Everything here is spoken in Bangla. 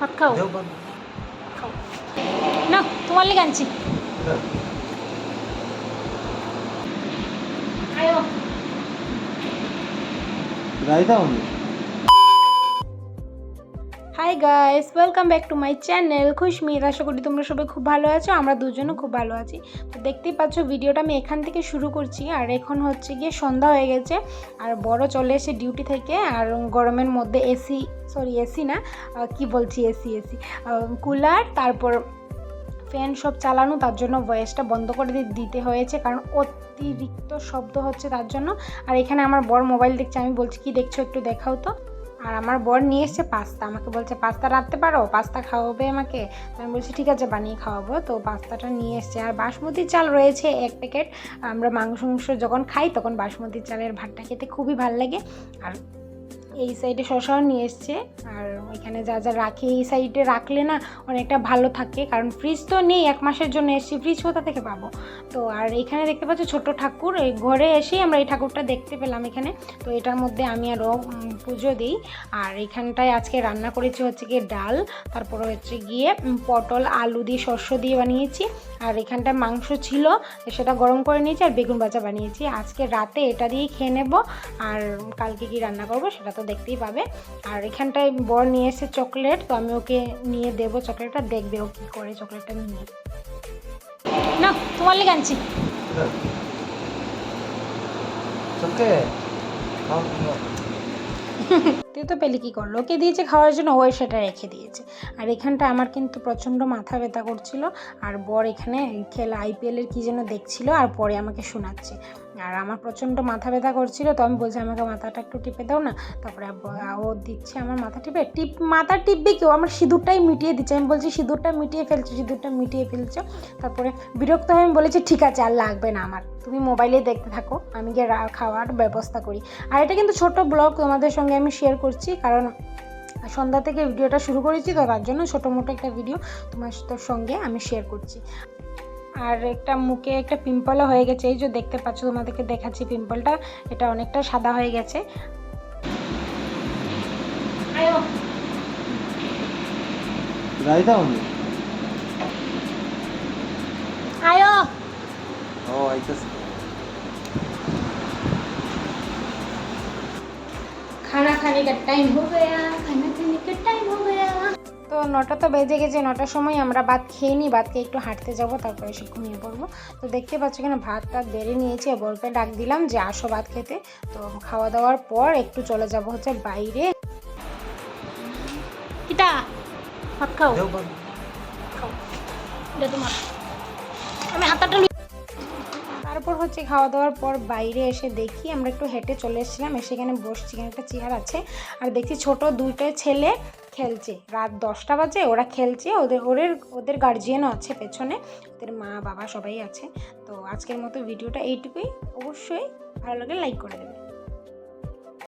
ভাত খাও। খাও। না তোমার লেগে আনছি। রাইতা উনি hi guys welcome back to my channel খুশমির আশা করি তোমরা সবাই খুব ভালো আছো, আমরা দুজনও খুব ভালো আছি। তো দেখতেই পাচ্ছ, ভিডিওটা আমি এখান থেকে শুরু করছি, আর এখন হচ্ছে গিয়ে সন্ধ্যা হয়ে গেছে, আর বড় চলে এসে ডিউটি থেকে, আর গরমের মধ্যে এসি সরি এসি না কি বলছি এসি এসি কুলার তারপর ফ্যান সব চালানো, তার জন্য ভয়েসটা বন্ধ করে দিতে হয়েছে, কারণ অতিরিক্ত শব্দ হচ্ছে তার জন্য। আর এখানে আমার বড় মোবাইল দেখছে, আমি বলছি, কি দেখছ, একটু দেখাও তো। আর আমার বর নিয়ে এসছে পাস্তা। আমাকে বলছে, পাস্তা রাখতে পারো? পাস্তা খাওয়াবে আমাকে? আমি বলছি, ঠিক আছে, বানিয়ে খাওয়াবো। তো পাস্তাটা নিয়ে এসছে। আর বাসমতি চাল রয়েছে এক প্যাকেট। আমরা মাংস মাংস যখন খাই, তখন বাসমতি চালের ভাতটা খেতে খুবই ভালো লাগে। আর এই সাইডে শশাও নিয়ে এসছে। আর ওইখানে যা যা রাখি, এই সাইডে রাখলে না অনেকটা ভালো থাকে। কারণ ফ্রিজ তো নেই, এক মাসের জন্য এসছি ফ্রিজ কোথা থেকে পাবো? তো আর এখানে দেখতে পাচ্ছ ছোট ঠাকুর এই ঘরে এসেই আমরা এই ঠাকুরটা দেখতে পেলাম এখানে। তো এটার মধ্যে আমি আরও পুজো দিই। আর এখানটায় আজকে রান্না করেছি হচ্ছে গিয়ে ডাল, তারপরে হচ্ছে গিয়ে পটল, আলু দিয়ে, শস্য দিয়ে বানিয়েছি। আর এখানটায় মাংস ছিল, সেটা গরম করে নিয়েছি আর বেগুন ভাজা বানিয়েছি। আজকে রাতে এটা দিয়েই খেয়ে নেব। আর কালকে কি রান্না করব সেটা তো দেখতেই পাবে। আর এখানটায় বর নিয়ে এসে চকলেট তো আমি ওকে নিয়ে দেবো চকলেটটা দেখবে ও কী করে চকলেটটা নিয়ে না তোমার লিগে আনছি। তুই তো পেলে কী করল? ওকে দিয়েছে খাওয়ার জন্য ওই সেটা রেখে দিয়েছে। আর এখানটা আমার কিন্তু প্রচণ্ড মাথা ব্যথা করছিল আর বর এখানে খেলা আইপিএলের কী যেন দেখছিল আর পরে আমাকে শোনাচ্ছে। আর আমার প্রচণ্ড মাথা ব্যথা করছিল, তো আমি বলছি, আমাকে মাথাটা একটু টিপে দাও না। তারপরে ও দিচ্ছে, আমার মাথা টিপে? টিপ, মাথা টিপবে কেউ আমার সিঁদুরটাই মিটিয়ে দিচ্ছে। আমি বলছি, সিঁদুরটা মিটিয়ে ফেলছো, সিঁদুরটা মিটিয়ে ফেলছো। তারপরে বিরক্ত হয়ে আমি বলেছি, ঠিক আছে, আর লাগবে না আমার। তুমি মোবাইলে দেখতে থাকো, আমি গিয়ে খাওয়ার ব্যবস্থা করি। আর এটা কিন্তু ছোট ব্লগ, তোমাদের সঙ্গে আমি শেয়ার করছি, কারণ সন্ধ্যা থেকে ভিডিওটা শুরু করেছি, তো তার জন্য ছোটো মোটো একটা ভিডিও তোমার সঙ্গে আমি শেয়ার করছি। আর একটা মুখে একটা পিম্পলও হয়ে গেছে এই যে দেখতে পাচ্ছ তোমাদেরকে দেখাচ্ছি পিম্পলটা এটা অনেকটা সাদা হয়ে গেছে আয়ো রাইতা উনি আয়ো ও আইতাছে खाना खाने का टाइम हो गया खाना खाने का टाइम हो गया তো নটা তো বেজে গেছে নটার সময় আমরা ভাত খেয়ে নিই ভাত খেয়ে একটু হাঁটতে যাব তারপরে এসে ঘুমিয়ে পড়ব। তো দেখতে পাচ্ছ এখানে ভাত টাত বেড়ে নিয়েছি বরকে ডাক দিলাম যে আসো ভাত খেতে। তো খাওয়া দাওয়ার পর একটু চলে যাব হচ্ছে বাইরে। কিটা ভাত খাও। দেও খাও। এটা তোমার। আমি হাতাটা তারপর হচ্ছে খাওয়া দাওয়ার পর বাইরে এসে দেখি আমরা একটু হেঁটে চলে এসেছিলাম এসে এখানে বসছি এখানে একটা চেয়ার আছে। আর দেখছি ছোট দুইটা ছেলে খেলছে। রাত দশটা বাজে, ওরা খেলছে। ওদের ওদের ওদের গার্জিয়ানও আছে পেছনে। ওদের মা, বাবা সবাই আছে। তো আজকের মতো ভিডিওটা এইটুকুই। অবশ্যই ভালো লাগে লাইক করে দেবে।